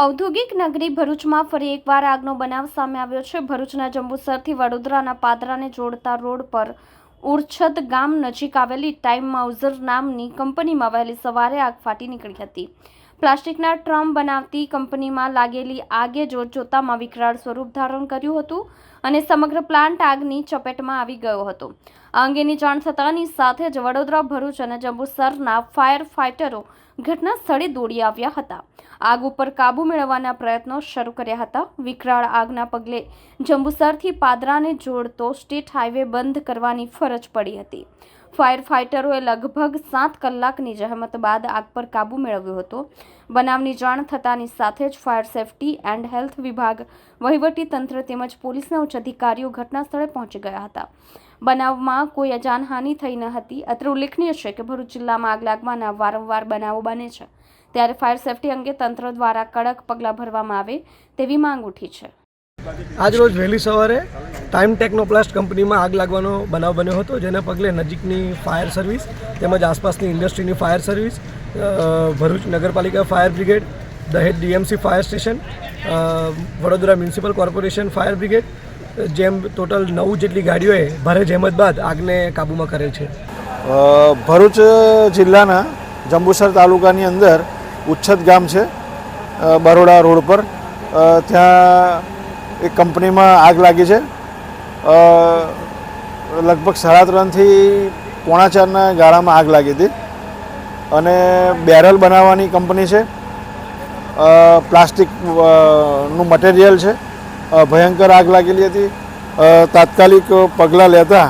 ઔદ્યોગિક નગરી ભરૂચમાં ફરી એકવાર આગનો બનાવ સામે આવ્યો છે. ભરૂચના જંબુસરથી વડોદરાના પાદરાને જોડતા રોડ પર ઉરછદ ગામ નજીક આવેલી ટાઈમ માઉઝર નામની કંપનીમાં વહેલી સવારે આગ ફાટી નીકળી હતી. પ્લાસ્ટિકના ટ્રમ બનાવતી કંપનીમાં લાગેલી આગે જોત જોતામાં વિકરાળ સ્વરૂપ ધારણ કર્યું હતું અને સમગ્ર પ્લાન્ટ આગની ચપેટમાં આવી ગયો હતો. આ અંગેની જાણ થતાની સાથે જ વડોદરા ભરૂચ અને જંબુસરના ફાયર ફાઇટરો ઘટના સ્થળે દોડી આવ્યા હતા. આગ ઉપર કાબુ મેળવવાના પ્રયત્નો શરૂ કર્યા હતા. વિકરાળ આગના પગલે જંબુસરથી પાદરાને જોડતો સ્ટેટ હાઈવે બંધ કરવાની ફરજ પડી હતી. ફાયર ફાઇટરોએ લગભગ સાત કલાકની જહેમત બાદ આગ પર કાબુ મેળવ્યો હતો. બનાવની જાણ થતાની સાથે જ ફાયર સેફટી એન્ડ હેલ્થ વિભાગ, વહીવટી તંત્ર તેમજ પોલીસના ઉચ્ચ અધિકારીઓ ઘટના સ્થળે પહોંચી ગયા હતા. બનાવમાં કોઈ જાનહાનિ થઈ ન હતી. અત્રે ઉલ્લેખનીય છે કે ભરૂચ જિલ્લામાં આગ લાગવાના વારંવાર બનાવો બને છે. ત્યારે ફાયર સેફટી અંગે તંત્ર દ્વારા કડક પગલાં ભરવામાં આવે તેવી માંગ ઉઠી છે. આજરોજ વહેલી સવારે ટાઈમ ટેકનોપ્લાસ્ટ કંપનીમાં આગ લાગવાનો બનાવ બન્યો હતો, જેના પગલે નજીકની ફાયર સર્વિસ તેમજ આસપાસની ઇન્ડસ્ટ્રીની ફાયર સર્વિસ ભરૂચ નગરપાલિકા fire brigade, Dahej DMC fire station Vadodara municipal corporation fire brigade, જેમ ટોટલ નવ જેટલી ગાડીઓએ ભારે જહેમત બાદ આગને કાબૂમાં કરેલ છે. ભરૂચ જિલ્લાના જંબુસર તાલુકાની અંદર ઉચ્છદ ગામ છે બરોડા રોડ પર ત્યાં એક કંપનીમાં આગ લાગી છે. લગભગ સાડા ત્રણથી પોણા ચારના ગાળામાં આગ લાગી હતી. અને બેરલ બનાવવાની કંપની છે. પ્લાસ્ટિકનું મટીરિયલ છે. ભયંકર આગ લાગેલી હતી. તાત્કાલિક પગલાં લેતા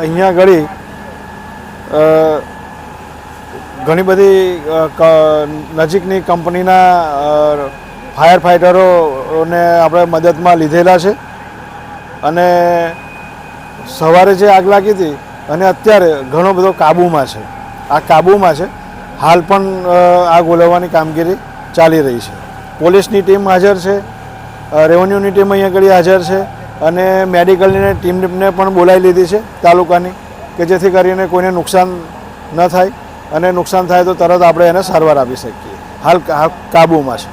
અહીંયા આગળ ઘણી બધી નજીકની કંપનીના ફાયર ફાઇટરોને આપણે મદદમાં લીધેલા છે. અને સવારે જે આગ લાગી હતી અને અત્યારે ઘણો બધો કાબૂમાં છે. આ કાબૂમાં છે. હાલ પણ આગ ઓલવવાની કામગીરી ચાલી રહી છે. પોલીસની ટીમ હાજર છે. રેવન્યુની ટીમ અહીંયા આગળ હાજર છે અને મેડિકલની ટીમને પણ બોલાવી લીધી છે તાલુકાની કે જેથી કરીને કોઈને નુકસાન ન થાય અને નુકસાન થાય તો તરત આપણે એને સારવાર આપી શકીએ. હાલ કાબૂમાં છે.